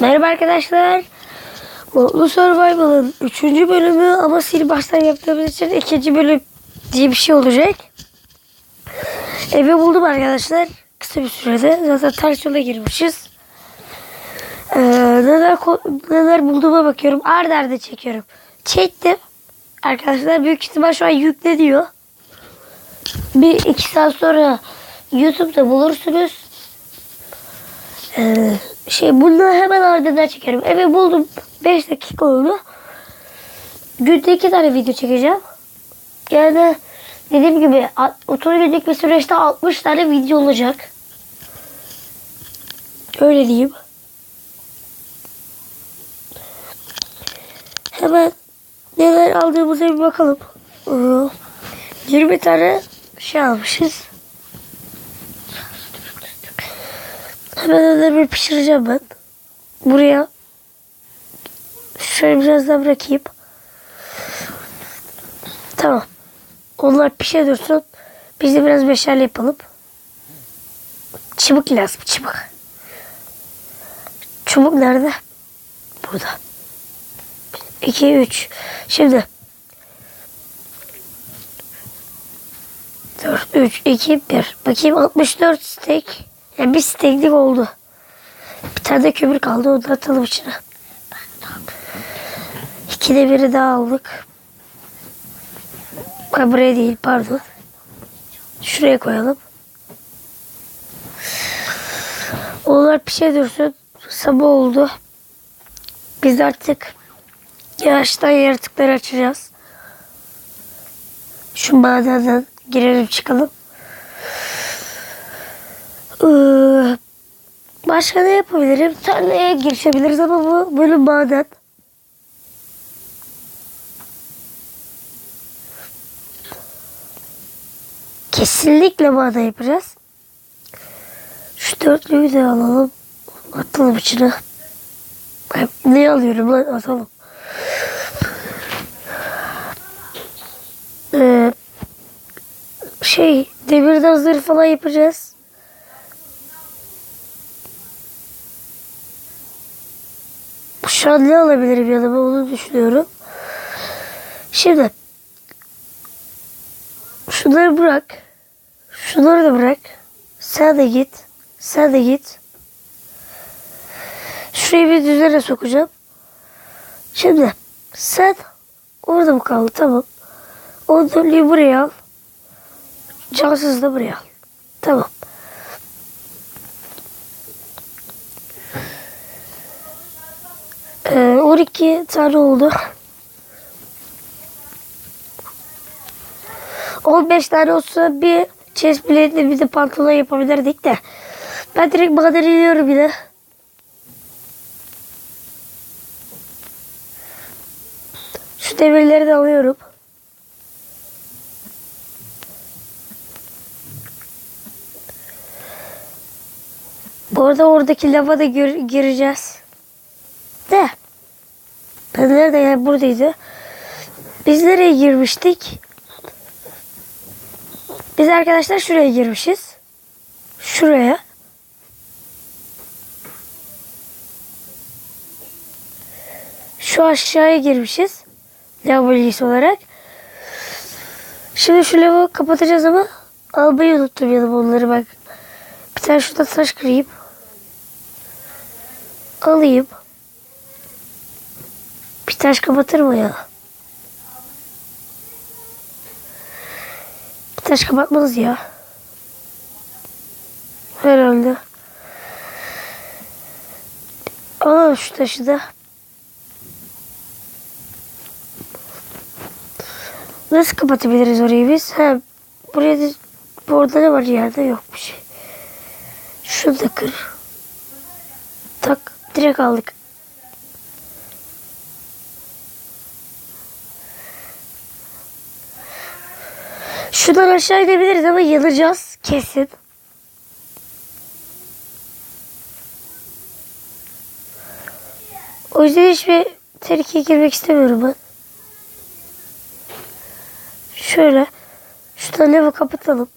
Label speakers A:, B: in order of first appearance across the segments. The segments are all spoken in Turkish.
A: Merhaba arkadaşlar. Mutlu Survival'ın 3. bölümü ama sil baştan yaptığımız için 2. bölüm diye bir şey olacak. Evi buldum arkadaşlar. Kısa bir sürede. Zaten ters yola girmişiz. Ee, neler, neler bulduğuma bakıyorum. Arda arda çekiyorum. Çektim. Arkadaşlar büyük ihtimal şu an yükle diyor. Bir iki saat sonra YouTube'da bulursunuz. Ee, şey bunları hemen ardından çekerim. Evi buldum. 5 dakika oldu. Günde 2 tane video çekeceğim. Yani dediğim gibi a- 30 günlük bir süreçte 60 tane video olacak. Öyle diyeyim. Hemen neler aldığımıza bir bakalım. Ee, 20 tane şey almışız. Hemen öyle bir pişireceğim ben. Buraya şöyle biraz daha bırakayım. Tamam. Onlar pişe dursun. Biz de biraz meşale yapalım. Çubuk lazım çubuk. Çubuk nerede? Burada. 2 3. Şimdi 4 3 2 1. Bakayım 64 steak. Yani bir steaklik oldu. Bir tane de kömür kaldı. Onu da atalım içine. İkide biri daha aldık. Ha, buraya değil pardon. Şuraya koyalım. Onlar pişe dursun. Sabah oldu. Biz artık yavaştan yaratıkları açacağız. Şu madenden girelim çıkalım. Ee, başka ne yapabilirim? Tarlaya girişebiliriz ama bu bölüm maden. Kesinlikle maden yapacağız. Şu dörtlüyü de alalım. Atalım içine. Ne alıyorum lan atalım. Ee, şey demirden zırh falan yapacağız. Şu an ne alabilirim yanıma onu düşünüyorum. Şimdi şunları bırak. Şunları da bırak. Sen de git. Sen de git. Şurayı bir düzene sokacağım. Şimdi sen orada mı kaldı? Tamam. O dörtlüğü buraya al. Cansız da buraya al. Tamam. Ee, 12 tane oldu. 15 tane olsa bir chest plate'le bir de pantolon yapabilirdik de. Ben direkt maden iniyorum yine. Şu demirleri de alıyorum. Bu arada oradaki lava da gir- gireceğiz. De. Ben nerede yani buradaydı. Biz nereye girmiştik? Biz arkadaşlar şuraya girmişiz. Şuraya. Şu aşağıya girmişiz. Lav bölgesi olarak. Şimdi şu lavı kapatacağız ama almayı unuttum yanıma onları bak. Bir tane şurada taş kırayım. Alayım. Taş kapatır mı ya? Bir taş kapatmaz ya. Herhalde. Alalım şu taşı da. Nasıl kapatabiliriz orayı biz? Ha, buraya da, burada ne var yerde yok bir şey. Şunu da kır. Tak direkt aldık. Şuradan aşağı inebiliriz ama yanacağız kesin. O yüzden hiçbir tehlikeye girmek istemiyorum ben. Şöyle. Şuradan lava kapatalım.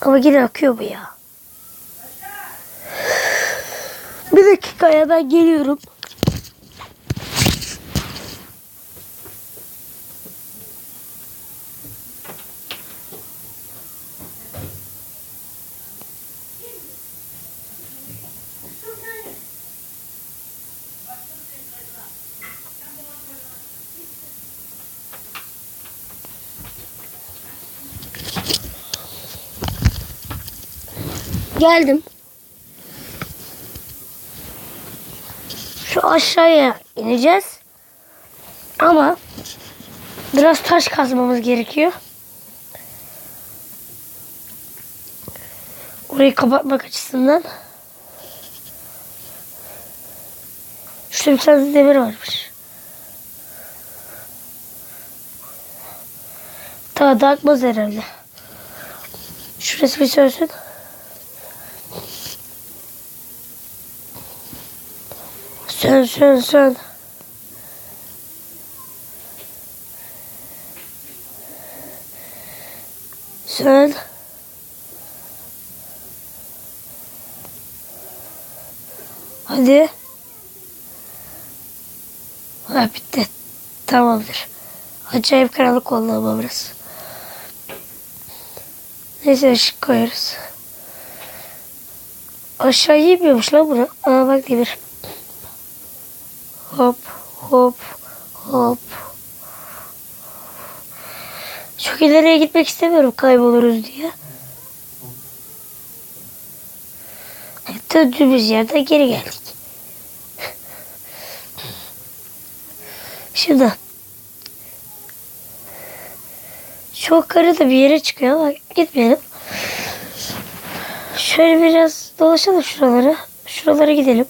A: Ama yine akıyor bu ya. Bir dakika ya ben geliyorum. Geldim. Şu aşağıya ineceğiz. Ama biraz taş kazmamız gerekiyor. Orayı kapatmak açısından. Şurada bir tane demir varmış. Daha da akmaz herhalde. Şurası bir sönsün. Sön sön sön. Sön. Hadi. Ha bitti. Tamamdır. Acayip karanlık oldu ama biraz. Neyse ışık koyarız. Aşağı inmiyormuş lan bura. Aa bak demir. Hop hop hop. Çok ileriye gitmek istemiyorum kayboluruz diye. Döndüğümüz yerden geri geldik. Şimdi çok karı da bir yere çıkıyor ama gitmeyelim. Şöyle biraz dolaşalım şuralara. Şuralara gidelim.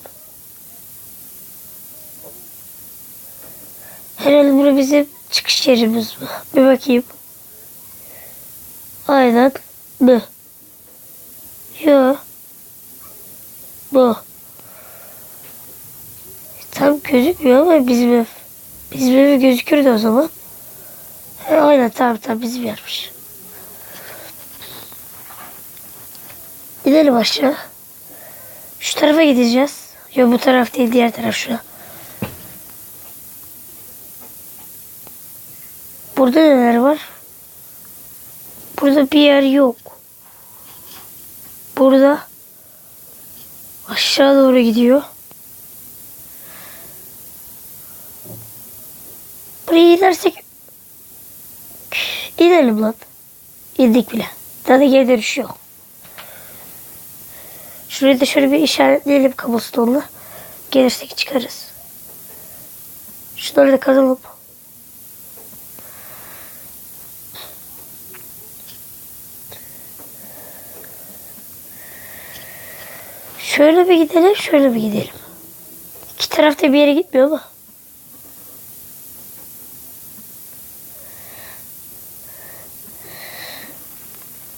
A: Herhalde bura bizim çıkış yerimiz mi? Bir bakayım. Aynen. Bu. Yo. Bu. Tam gözükmüyor ama bizim ev. Bizim ev gözükürdü o zaman. Aynen tamam tamam bizim yermiş. Gidelim aşağı. Şu tarafa gideceğiz. Yok bu taraf değil diğer taraf şu. Burada neler var? Burada bir yer yok. Burada aşağı doğru gidiyor. Buraya inersek inelim lan. İndik bile. Daha da geri dönüş yok. Şurayı da şöyle bir işaretleyelim kabustonla. Gelirsek çıkarız. Şunları da kazalım. Şöyle bir gidelim, şöyle bir gidelim. İki tarafta bir yere gitmiyor ama.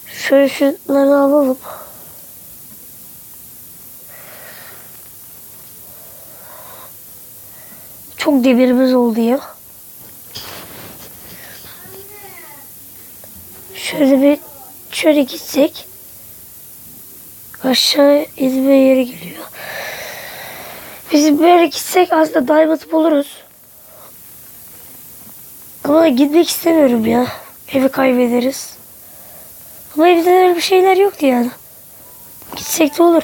A: Şöyle şunları alalım. Çok demirimiz oldu ya. Şöyle bir şöyle gitsek aşağı inme yeri geliyor. Biz böyle gitsek aslında diamond buluruz. Ama gitmek istemiyorum ya. Evi kaybederiz. Ama evde öyle bir şeyler yoktu yani. Gitsek de olur.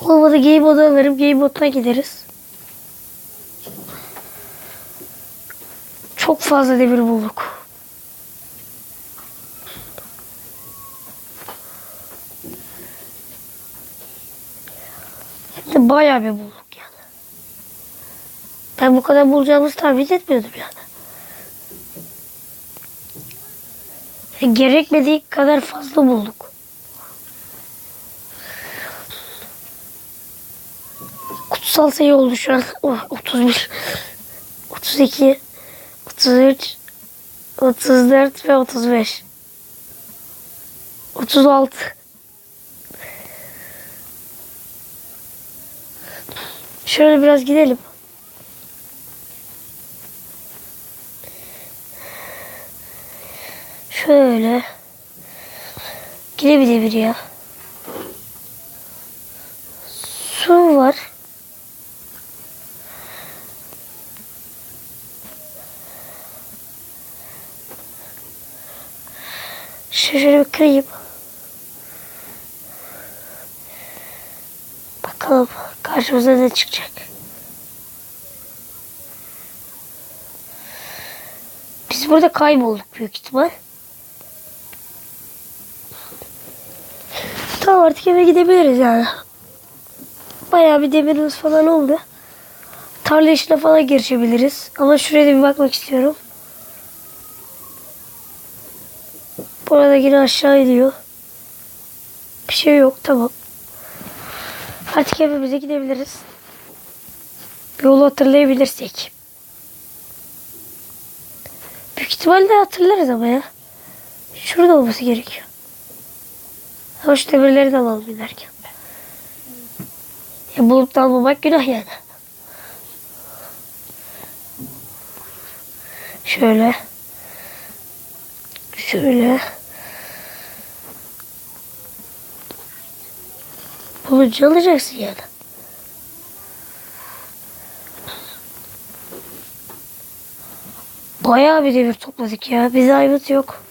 A: Olmadı game modu alırım. Game moduna gideriz. Çok fazla demir bulduk. Hem de bayağı bir bulduk yani. Ben bu kadar bulacağımızı tahmin etmiyordum yani. Gerekmediği kadar fazla bulduk. Kutsal sayı oldu şu an. Oh, 31, 32, 33, 34 ve 35. 36. Şöyle biraz gidelim. Şöyle. Demir ya. Su var. Şöyle bir kırayım. Bakalım karşımıza ne çıkacak. Biz burada kaybolduk büyük ihtimal. Tamam artık eve gidebiliriz yani. Bayağı bir demirimiz falan oldu. Tarla işine falan girişebiliriz. Ama şuraya da bir bakmak istiyorum. Burada yine aşağı iniyor. Bir şey yok tamam. Artık evimize gidebiliriz. Yolu hatırlayabilirsek. Büyük ihtimalle hatırlarız ama ya. Şurada olması gerekiyor. Şu demirleri de alalım giderken. Ya bulup da almamak günah yani. Şöyle. Şöyle. Bulunca alacaksın yani. Bayağı bir demir topladık ya. Bize ayıbıt yok.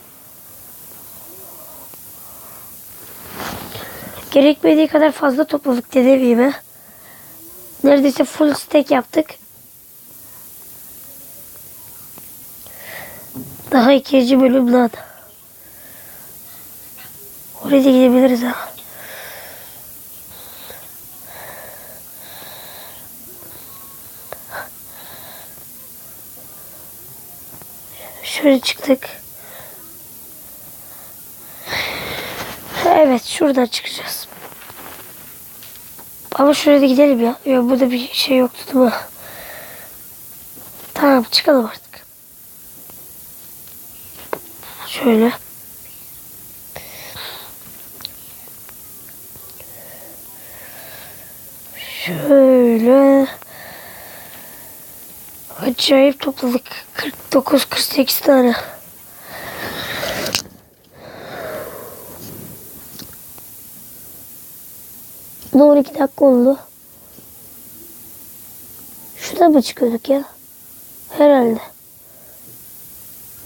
A: Gerekmediği kadar fazla topladık dediğim Neredeyse full stack yaptık. Daha ikinci bölüm lan. Oraya da gidebiliriz ha. Şöyle çıktık. Evet şuradan çıkacağız. Ama şuraya da gidelim ya. Ya burada bir şey yoktu değil mi? Tamam çıkalım artık. Şöyle. Şöyle. Acayip topladık. 49-48 tane. Bu 12 dakika oldu. Şurada mı çıkıyorduk ya? Herhalde.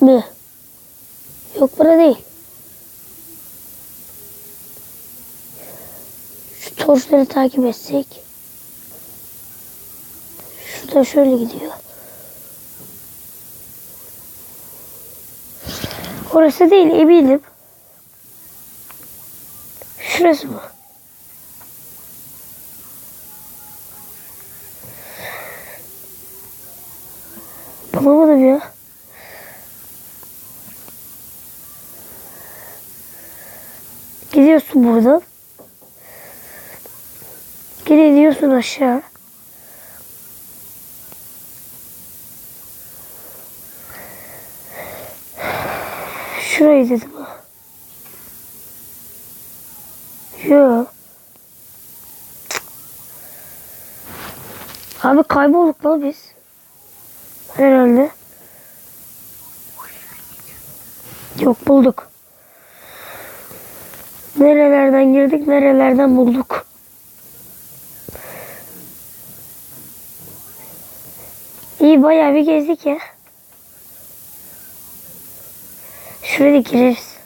A: Mi? Yok bura değil. Şu torçları takip etsek. Şurada şöyle gidiyor. Orası değil eminim. Şurası mı? Bulamadım ya. Gidiyorsun buradan. Geri gidiyorsun aşağı. Ha. Yo. Abi kaybolduk lan biz. Herhalde. Yok bulduk. Nerelerden girdik, nerelerden bulduk. İyi bayağı bir gezdik ya. Da gireriz.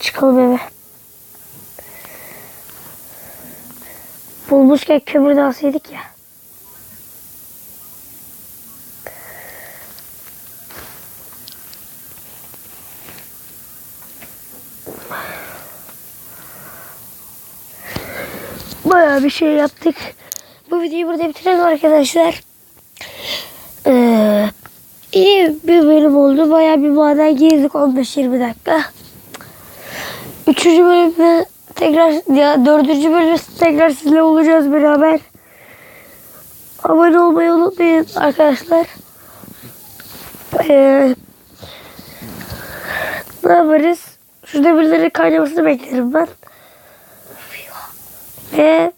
A: Çıkalım eve. Bulmuşken kömür de alsaydık ya. Bayağı bir şey yaptık. Bu videoyu burada bitirelim arkadaşlar. İyi bir bölüm oldu. Bayağı bir maden girdik 15-20 dakika. Üçüncü bölümde tekrar ya dördüncü bölümde tekrar sizinle olacağız beraber. Abone olmayı unutmayın arkadaşlar. Ee, ne yaparız? Şu demirlerin kaynamasını beklerim ben. Ve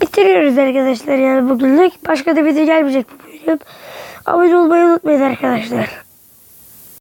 A: bitiriyoruz arkadaşlar yani bugünlük. Başka da video gelmeyecek bu bölüm. Abone olmayı unutmayın arkadaşlar.